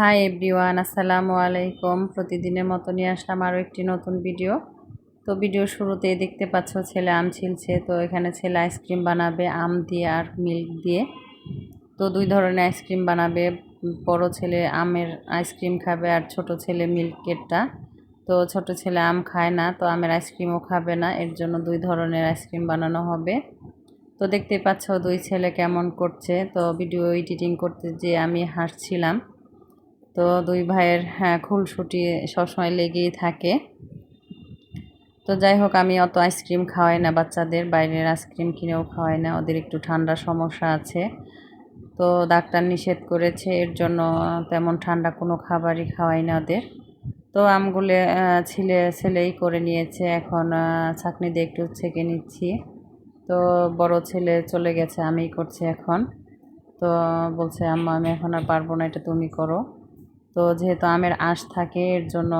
Hi everyone আসসালামু আলাইকুম। প্রতিদিনের মতো নিয়ে আসলাম আরও একটি নতুন ভিডিও তো ভিডিও শুরুতেই দেখতে পাচ্ছ ছেলে আম ছিলছে, তো এখানে ছেলে আইসক্রিম বানাবে, আম দিয়ে আর মিল্ক দিয়ে। তো দুই ধরনের আইসক্রিম বানাবে, বড় ছেলে আমের আইসক্রিম খাবে আর ছোট ছেলে মিল্কেরটা তো ছোট ছেলে আম খায় না, তো আমের আইসক্রিমও খাবে না, এর জন্য দুই ধরনের আইসক্রিম বানানো হবে। তো দেখতে পাচ্ছ দুই ছেলে কেমন করছে। তো ভিডিও এডিটিং করতে যে আমি হাসছিলাম। তো দুই ভাইয়ের হ্যাঁ খুলসুটি সবসময় লেগেই থাকে। তো যাই হোক, আমি অত আইসক্রিম খাওয়াই না বাচ্চাদের, বাইরের আইসক্রিম কিনেও খাওয়াই না, ওদের একটু ঠান্ডার সমস্যা আছে। তো ডাক্তার নিষেধ করেছে, এর জন্য তেমন ঠান্ডা কোনো খাবারই খাওয়াই না ওদের। তো আমগুলো ছিলে, ছেলেই করে নিয়েছে, এখন ছাকনি দিয়ে একটু ছেঁকে নিচ্ছি। তো বড় ছেলে চলে গেছে, আমিই করছি এখন। তো বলছে, আম্মা, আমি এখন আর পারব না, এটা তুমি করো। তো যেহেতু আমের আঁশ থাকে, এর জন্য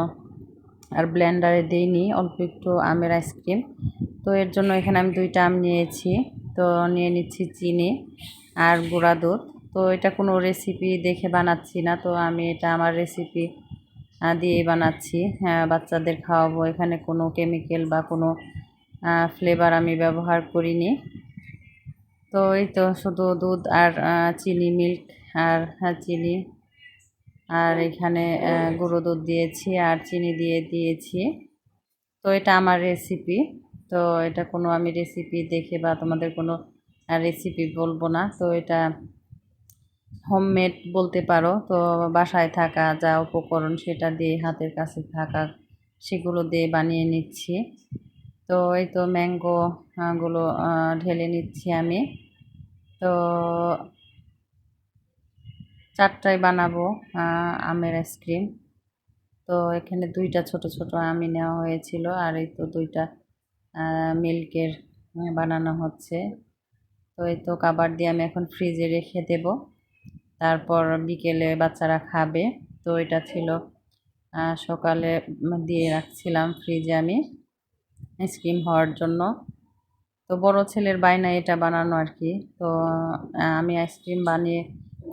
আর ব্লেন্ডারে দিইনি, অল্প একটু আমের আইসক্রিম তো এর জন্য এখানে আমি দুইটা আম নিয়েছি। তো নিয়ে নিচ্ছি চিনি আর গুঁড়া দুধ। তো এটা কোনো রেসিপি দেখে বানাচ্ছি না, তো আমি এটা আমার রেসিপি দিয়ে বানাচ্ছি। হ্যাঁ বাচ্চাদের খাওয়াবো। এখানে কোনো কেমিক্যাল বা কোনো ফ্লেভার আমি ব্যবহার করিনি। তো এই তো শুধু দুধ আর চিনি মিল্ক আর চিনি আর এখানে গুঁড়ো দুধ দিয়েছি আর চিনি দিয়ে দিয়েছি। তো এটা আমার রেসিপি তো এটা কোনো আমি রেসিপি দেখে বা তোমাদের কোনো রেসিপি বলব না। তো এটা হোমমেড বলতে পারো। তো বাসায় থাকা যা উপকরণ সেটা দিয়ে হাতের কাছে থাকা সেগুলো দিয়ে বানিয়ে নিচ্ছি। তো এই তো ম্যাঙ্গো গুলো ঢেলে নিচ্ছি আমি। তো চারটায় বানাবো আমের আইসক্রিম। তো এখানে দুইটা ছোট ছোট আমি নেওয়া হয়েছিল, আর এই তো দুইটা মিল্কের বানানো হচ্ছে। তো এই তো কাবার দিয়ে আমি এখন ফ্রিজে রেখে দেব। তারপর বিকেলে বাচ্চারা খাবে। তো এটা ছিল সকালে দিয়ে রাখছিলাম ফ্রিজে আমি আইসক্রিম হওয়ার জন্য। তো বড় ছেলের বায়না এটা বানানো আর কি। তো আমি আইসক্রিম বানিয়ে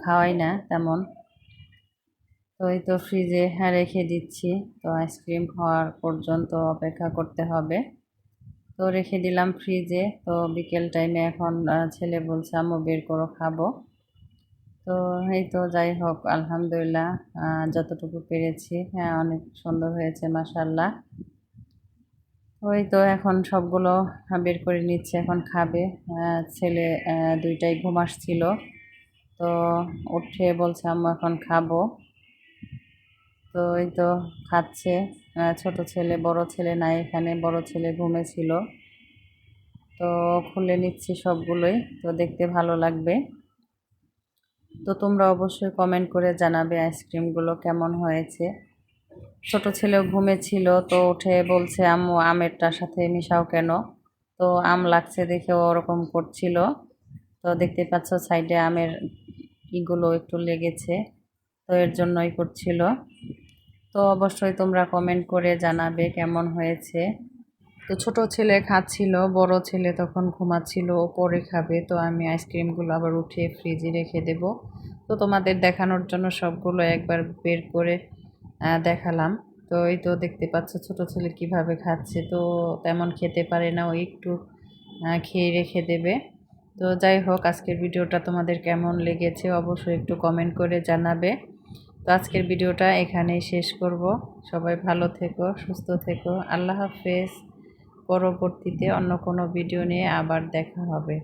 খাওয়াই না তেমন। তো এই তো ফ্রিজে হ্যাঁ রেখে দিচ্ছি। তো আইসক্রিম হওয়ার পর্যন্ত অপেক্ষা করতে হবে। তো রেখে দিলাম ফ্রিজে তো বিকেল টাইমে এখন ছেলে বলছে, আম্মু, বের করো, খাব। তো এই তো যাই হোক, আলহামদুলিল্লাহ যতটুকু পেরেছি। হ্যাঁ অনেক সুন্দর হয়েছে মাসাল্লাহ ওই তো এখন সবগুলো বের করে নিচ্ছে, এখন খাবে। ছেলে দুইটাই ঘুম আসছিল। তো উঠে বলছে, আম্মু, এখন খাব। তো এই তো খাচ্ছে। ছোট ছেলে, বড় ছেলে নাই এখানে, বড় ছেলে ঘুমেছিল তো খুলে নিচ্ছি সবগুলোই, তো দেখতে ভালো লাগবে। তো তোমরা অবশ্যই কমেন্ট করে জানাবে আইসক্রিমগুলো কেমন হয়েছে। ছোট ছেলেও ঘুমেছিল তো উঠে বলছে, আম্মু, আমেরটার সাথে মিশাও কেন? তো আম লাগছে দেখে ওরকম করছিল। তো দেখতে পাচ্ছ, সাইডে আমের ইগুলো একটু লেগেছে, তো এর জন্যই করছিল। তো অবশ্যই তোমরা কমেন্ট করে জানাবে কেমন হয়েছে। তো ছোট ছেলে খাচ্ছিল, বড় ছেলে তখন ঘুমাচ্ছিল পরে খাবে, তো আমি আইসক্রিমগুলো আবার উঠিয়ে ফ্রিজে রেখে দেব। তো তোমাদের দেখানোর জন্য সবগুলো একবার বের করে দেখালাম। তো এই তো দেখতে পাচ্ছ ছোট ছেলে কীভাবে খাচ্ছে, তো তেমন খেতে পারে না, ও একটু খেয়ে রেখে দেবে। তো যাই হোক, আজকের ভিডিওটা তোমাদের কেমন লেগেছে অবশ্যই একটু কমেন্ট করে জানাবে। তো আজকের ভিডিওটা এখানেই শেষ করব। সবাই ভালো থেকো, সুস্থ থেকো। আল্লাহ হাফেজ। পরবর্তীতে অন্য কোনো ভিডিও নিয়ে আবার দেখা হবে।